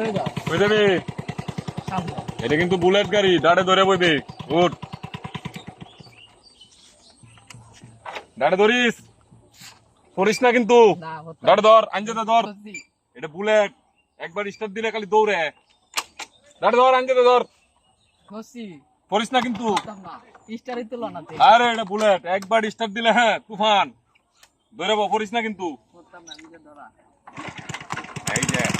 কই যাবি এটা কিন্তু বুলেট গাড়ি দাঁড়ে ধরে বইবে। উঠ। দাঁড়ে ধরিস। পড়িস না কিন্তু। দাঁড়ে ধর আঞ্জাতে ধর। এটা বুলেট। একবার স্টার্ট দিলে খালি দৌড়ে। দাঁড়ে ধর আঞ্জাতে ধর। পড়িস না কিন্তু। আরে এটা বুলেট। একবার স্টার্ট দিলে হ্যাঁ তুফান। ধরে পড়িস না কিন্তু। এই যে।